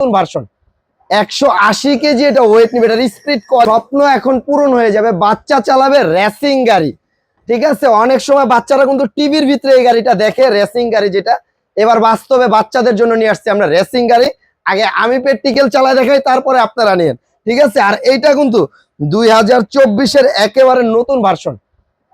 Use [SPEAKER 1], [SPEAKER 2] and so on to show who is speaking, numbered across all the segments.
[SPEAKER 1] নতুন ভার্সন একশো আশি কেজি এটা ওয়েট নিবে, এটার স্পিড স্বপ্ন এখন পূরণ হয়ে যাবে, বাচ্চা চালাবে রেসিং গাড়ি। ঠিক আছে? অনেক সময় বাচ্চারা কিন্তু টিভির ভিতরে এই গাড়িটা দেখে রেসিং গাড়ি যেটা। এবার বাস্তবে বাচ্চাদের জন্য নিয়ে আসছি আমরা রেসিং গাড়ি। আগে আমি প্র্যাকটিক্যাল চালায় দেখাই, তারপরে আপনারা নিয়েন। ঠিক আছে? আর এইটা কিন্তু দুই হাজার চব্বিশের একেবারে নতুন ভার্সন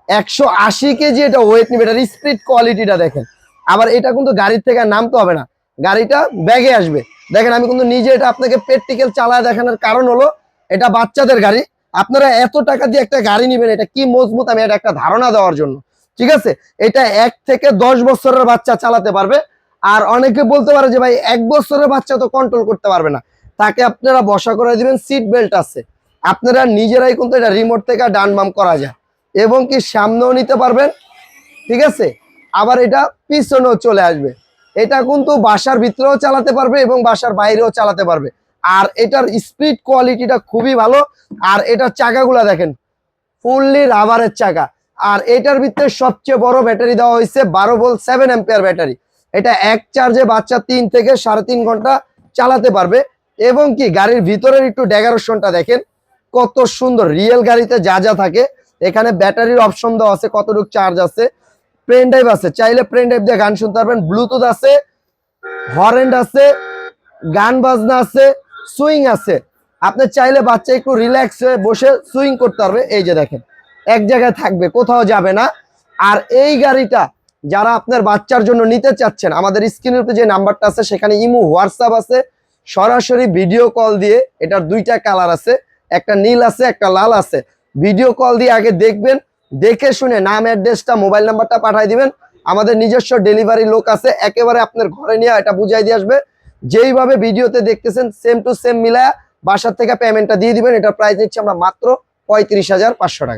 [SPEAKER 1] একশো আশি কেজি এটা ওয়েট নিবে, এটার স্পিড কোয়ালিটিটা দেখেন। আবার এটা কিন্তু গাড়ির থেকে নামতে হবে না। গাড়িটা ব্যাগে আসবে। দেখেন, আমি কিন্তু নিজে এটা আপনাকে প্র্যাকটিক্যাল চালায় দেখানোর কারণ হলো, এটা বাচ্চাদের গাড়ি। আপনারা এত টাকা দিয়ে একটা গাড়ি নেবেন, এটা কি মজবুত? আমি এটা একটা ধারণা দেওয়ার জন্য। ঠিক আছে? এটা এক থেকে দশ বছরের বাচ্চা চালাতে পারবে। আর অনেকে বলতে পারে যে, ভাই, এক বছরের বাচ্চা তো কন্ট্রোল করতে পারবে না। তাকে আপনারা বসা করে দিবেন সিট বেল্ট আছে। আপনারা নিজেরাই কিন্তু এটা রিমোট থেকে ডান বাম করা যায়। এবং কি সামনেও নিতে পারবেন। ঠিক আছে? আবার এটা পিছনেও চলে আসবে। এটা কিন্তু বাসার ভিতরেও চালাতে পারবে এবং বাসার বাইরেও চালাতে পারবে। আর এটার স্পিড কোয়ালিটিটা খুবই ভালো। আর এটার চাকাগুলা দেখেন ফুললি রাবারের চাকা। আর এটার ভিতরে সবচেয়ে বড় ব্যাটারি দেওয়া হয়েছে বারো ভোল্ট সেভেন এম্পিয়ার ব্যাটারি। এটা এক চার্জে বাচ্চা তিন থেকে সাড়ে তিন ঘণ্টা চালাতে পারবে। এবং কি, গাড়ির ভিতরের একটু ডেকারেশনটা দেখেন, কত সুন্দর। রিয়েল গাড়িতে যা যা থাকে, এখানে ব্যাটারির অপশন দেওয়া আছে, কতটুকু চার্জ আছে পেন ড্রাইভ আছে। চাইলে পেন ড্রাইভ দিয়ে গান শুনতে পারবেন। ব্লুটুথ আছে হরেন্ড আছে, গান বাজনা আছে সুইং আছে। আপনি চাইলে বাচ্চা একটু রিল্যাক্স হয়ে বসে সুইং করতে পারবে। এই যে দেখেন, এক জায়গায় থাকবে, কোথাও যাবে না। আর এই গাড়িটা যারা আপনার বাচ্চার জন্য নিতে চাচ্ছেন, আমাদের স্ক্রিনের উপরে যে নাম্বারটা আছে, সেখানে ইমু, হোয়াটসঅ্যাপ আছে। সরাসরি ভিডিও কল দিয়ে এটার দুইটা কালার আছে। একটা নীল আছে, একটা লাল আছে। ভিডিও কল দিয়ে আগে দেখবেন দেখে শুনে নাম অ্যাড্রেসটা মোবাইল নাম্বারটা পাঠিয়ে দিবেন। আমাদের নিজস্ব ডেলিভারি লোক আছে, একেবারে আপনার ঘরে নিয়ে এটা বুঝাই দিয়ে আসবে। যেইভাবে ভিডিওতে দেখতেছেন সেম টু সেম মিলায়া বাসার থেকে পেমেন্টটা দিয়ে দিবেন। এটা প্রাইস নিচ্ছে আমরা মাত্র পঁয়ত্রিশ হাজার পাঁচশো টাকা।